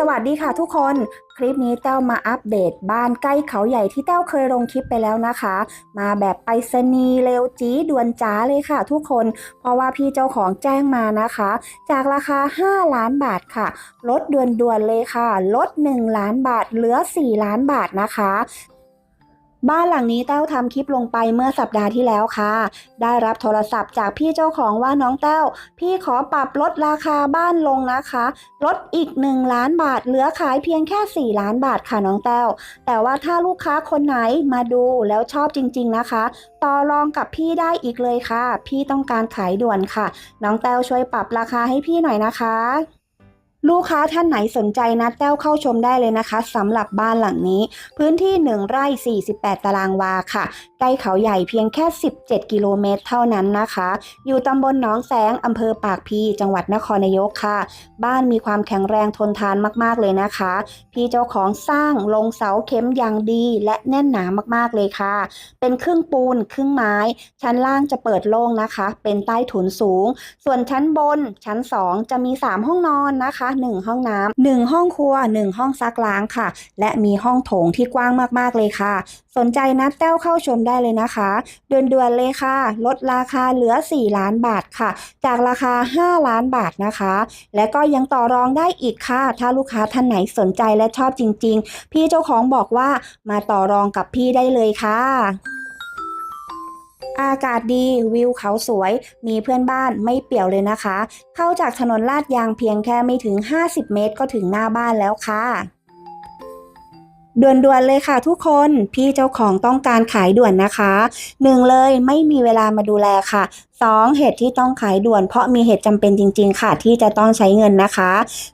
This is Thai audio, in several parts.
สวัสดีค่ะทุกคน คลิปนี้แต้วมาอัปเดตบ้านใกล้เขาใหญ่ที่แต้วเคยลงคลิปไปแล้วนะคะ มาแบบไปสนีเร็วจีดวนจ้าเลยค่ะทุกคน เพราะว่าพี่เจ้าของแจ้งมานะคะ จากราคา 5 ล้านบาทค่ะ ลดด่วนๆเลยค่ะ ลด 1 ล้านบาทเหลือ 4 ล้านบาทนะคะ บ้านหลังนี้แต้วทำคลิปลงไปเมื่อสัปดาห์ที่แล้วค่ะ ได้รับโทรศัพท์จากพี่เจ้าของว่าน้องแต้ว พี่ขอปรับลดราคาบ้านลงนะคะ ลดอีก 1 ล้านบาท เหลือขายเพียงแค่ 4 ล้านบาทค่ะน้องแต้ว แต่ว่าถ้าลูกค้าคนไหนมาดูแล้วชอบจริง ๆนะคะ ต่อรองกับพี่ได้อีกเลยค่ะ พี่ต้องการขายด่วนค่ะ น้องแต้วช่วยปรับราคาให้พี่หน่อยนะคะ ลูกค้าท่านไหนสนใจนะแต้วเข้าชมได้เลยนะคะสำหรับบ้านหลังนี้ พื้นที่ 1 ไร่ 48 ตารางวาค่ะ ใกล้เขาใหญ่เพียงแค่ 17 กิโลเมตรเท่านั้นนะคะ อยู่ตำบลหนองแสงอำเภอปากพี จังหวัดนครนายกค่ะ บ้านมีความแข็งแรงทนทานมากๆเลยนะคะ พี่เจ้าของสร้างลงเสาเข็มอย่างดีและแน่นหนามากๆเลยค่ะ เป็นครึ่งปูนครึ่งไม้ ชั้นล่างจะเปิดโล่งนะคะ เป็นใต้ถุนสูง ส่วนชั้นบนชั้น 2 จะมี 3 ห้องนอนนะคะ1 ห้องน้ำ1ห้องครัว 1 ห้องซักล้างค่ะ และมีห้องโถงที่กว้างมากๆเลยค่ะ สนใจนัดแต้วเข้าชมได้เลยนะคะเดือนๆเลยค่ะ ลดราคาเหลือ 4 ล้านบาทค่ะ จากราคา 5 ล้านบาทนะคะ และก็ยังต่อรองได้อีกค่ะ ถ้าลูกค้าท่านไหนสนใจและชอบจริง ๆ พี่เจ้าของบอกว่ามาต่อรองกับพี่ได้เลยค่ะ อากาศดีวิวเขาสวย มีเพื่อนบ้านไม่เปี่ยวเลยนะคะ เข้าจากถนนลาดยางเพียงแค่ไม่ถึง 50 เมตรก็ถึงหน้าบ้านแล้วค่ะ ด่วนๆเลยค่ะทุกคนพี่เจ้าของต้องการขายด่วนนะคะหนึ่งเลยไม่มีเวลามาดูแลค่ะสองเหตุที่ต้องขายด่วนเพราะมีเหตุจำเป็นจริง ๆ ค่ะ ที่จะต้องใช้เงินนะคะ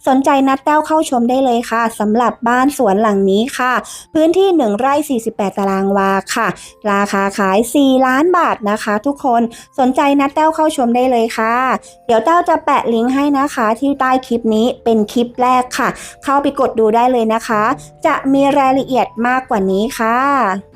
สนใจนัดแต้วเข้าชมได้เลยค่ะสำหรับบ้านสวนหลังนี้ค่ะ พื้นที่ 1 ไร่ 48 ตารางวาค่ะ ราคาขาย 4 ล้านบาทนะคะ ทุกคนสนใจนัดแต้วเข้าชมได้เลยค่ะ เดี๋ยวแต้วจะแปะลิงก์ให้นะคะที่ใต้คลิปนี้เป็นคลิปแรกค่ะ เข้าไปกดดูได้เลยนะคะ จะมีรายละเอียดมากกว่านี้ค่ะ